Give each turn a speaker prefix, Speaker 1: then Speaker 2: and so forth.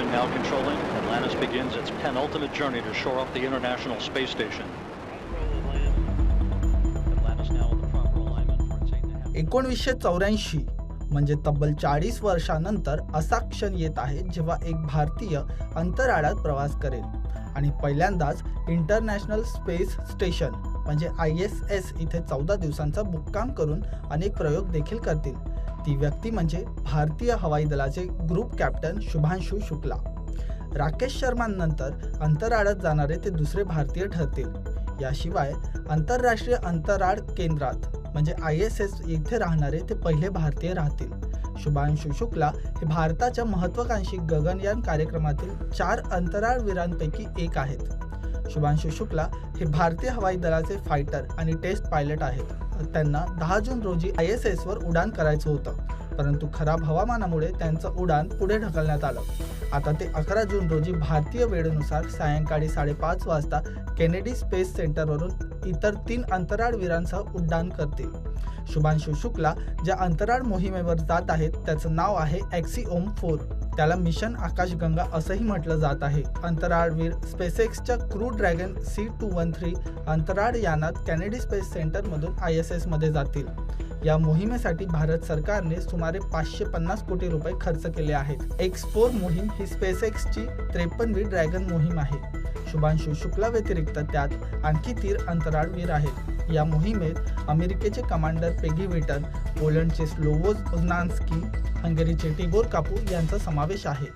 Speaker 1: Houston now controlling. Atlantis begins its penultimate journey to shore up the International Space Station.
Speaker 2: एकोणीसशे चौऱ्याऐंशी म्हणजे तब्बल चाळीस वर्षानंतर असा क्षण येत आहे जेव्हा एक भारतीय अंतराळात प्रवास करेल आणि पहिल्यांदाच इंटरनॅशनल स्पेस स्टेशन म्हणजे आय एस एस इथे चौदा दिवसांचा मुक्काम करून अनेक प्रयोग देखील करतील ती व्यक्ती म्हणजे भारतीय हवाई दलाचे ग्रुप कॅप्टन शुभांशु शुक्ला. राकेश शर्मांनंतर अंतराळात जाणारे ते दुसरे भारतीय ठरतील. याशिवाय आंतरराष्ट्रीय अंतराळ केंद्रात म्हणजे आय एस एस येथे राहणारे ते पहिले भारतीय राहतील. शुभांशु शुक्ला हे भारताच्या महत्वाकांक्षी गगनयान कार्यक्रमातील चार अंतराळवीरांपैकी एक आहेत. शुभांशु शुक्ला हे भारतीय हवाई दलाचे फायटर आणि टेस्ट पायलट आहेत. त्यांना दहा जून रोजी आय एस एसवर उड्डाण करायचं होतं. परंतु खराब हवामानामुळे त्यांचं उड्डाण पुढे ढकलण्यात आलं. आता ते अकरा जून रोजी भारतीय वेळेनुसार सायंकाळी साडेपाच वाजता केनेडी स्पेस सेंटरवरून इतर तीन अंतराळवीरांसह उड्डाण करतील. शुभांशु शुक्ला ज्या अंतराळ मोहिमेवर जात आहेत त्याचं नाव आहे एक्सिओम फोर त्याला मिशन आकाशगंगा असंही म्हटलं जात आहे. अंतराळवीर स्पेसएक्सच्या crew dragon C two one three अंतराळ यानात कॅनेडी स्पेस सेंटरमधून आय एस एसमध्ये जातील. या मोहिमेसाठी भारत सरकारने सुमारे पाचशे पन्नास कोटी रुपये खर्च केले आहेत. एक्सपोर मोहीम ही स्पेसएक्सची त्रेपन्नवी ड्रॅगन मोहीम आहे. शुभांशु शुक्ला व्यतिरिक्त त्यात आणखी तीन अंतराळवीर आहेत. या मोहिमेत अमेरिकेचे कमांडर पेगी विटन पोलंडचे स्लोवोज उझनान्स्की हंगेरीचे टिगोर कापू यांचा समावेश आहे.